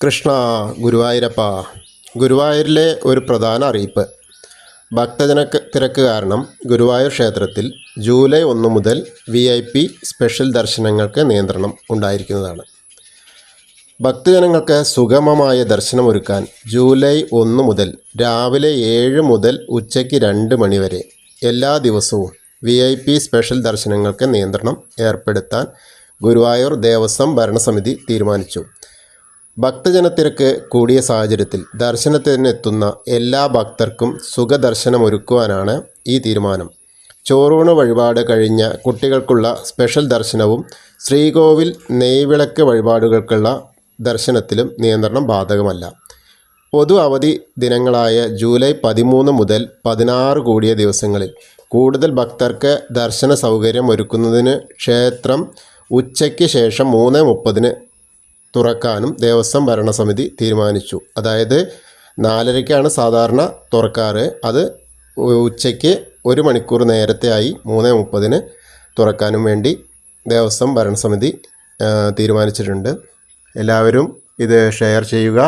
കൃഷ്ണ ഗുരുവായൂരപ്പ. ഗുരുവായൂരിലെ ഒരു പ്രധാന അറിയിപ്പ്. ഭക്തജന തിരക്ക് കാരണം ഗുരുവായൂർ ക്ഷേത്രത്തിൽ ജൂലൈ ഒന്ന് മുതൽ വി ഐ പി സ്പെഷ്യൽ ദർശനങ്ങൾക്ക് നിയന്ത്രണം ഉണ്ടായിരിക്കുന്നതാണ്. ഭക്തജനങ്ങൾക്ക് സുഗമമായ ദർശനമൊരുക്കാൻ ജൂലൈ ഒന്ന് മുതൽ രാവിലെ ഏഴ് മുതൽ ഉച്ചയ്ക്ക് രണ്ട് മണിവരെ എല്ലാ ദിവസവും വി ഐ പി സ്പെഷ്യൽ ദർശനങ്ങൾക്ക് നിയന്ത്രണം ഏർപ്പെടുത്താൻ ഗുരുവായൂർ ദേവസ്വം ഭരണസമിതി തീരുമാനിച്ചു. ഭക്തജനത്തിരക്ക് കൂടിയ സാഹചര്യത്തിൽ ദർശനത്തിനെത്തുന്ന എല്ലാ ഭക്തർക്കും സുഖദർശനമൊരുക്കുവാനാണ് ഈ തീരുമാനം. ചോറൂണ് വഴിപാട് കഴിഞ്ഞ കുട്ടികൾക്കുള്ള സ്പെഷ്യൽ ദർശനവും ശ്രീകോവിൽ നെയ്വിളക്ക് വഴിപാടുകൾക്കുള്ള ദർശനത്തിലും നിയന്ത്രണം ബാധകമല്ല. പൊതു അവധി ദിനങ്ങളായ ജൂലൈ പതിമൂന്ന് മുതൽ പതിനാറ് കൂടിയ ദിവസങ്ങളിൽ കൂടുതൽ ഭക്തർക്ക് ദർശന സൗകര്യം ഒരുക്കുന്നതിന് ക്ഷേത്രം ഉച്ചയ്ക്ക് ശേഷം മൂന്ന് മുപ്പതിന് തുറക്കാനും ദേവസ്വം ഭരണസമിതി തീരുമാനിച്ചു. അതായത് നാലരയ്ക്കാണ് സാധാരണ തുറക്കാറ്. അത് ഉച്ചയ്ക്ക് ഒരു മണിക്കൂർ നേരത്തെയായി മൂന്ന് മുപ്പതിന് തുറക്കാനും വേണ്ടി ദേവസ്വം ഭരണസമിതി തീരുമാനിച്ചിട്ടുണ്ട്. എല്ലാവരും ഇത് ഷെയർ ചെയ്യുക.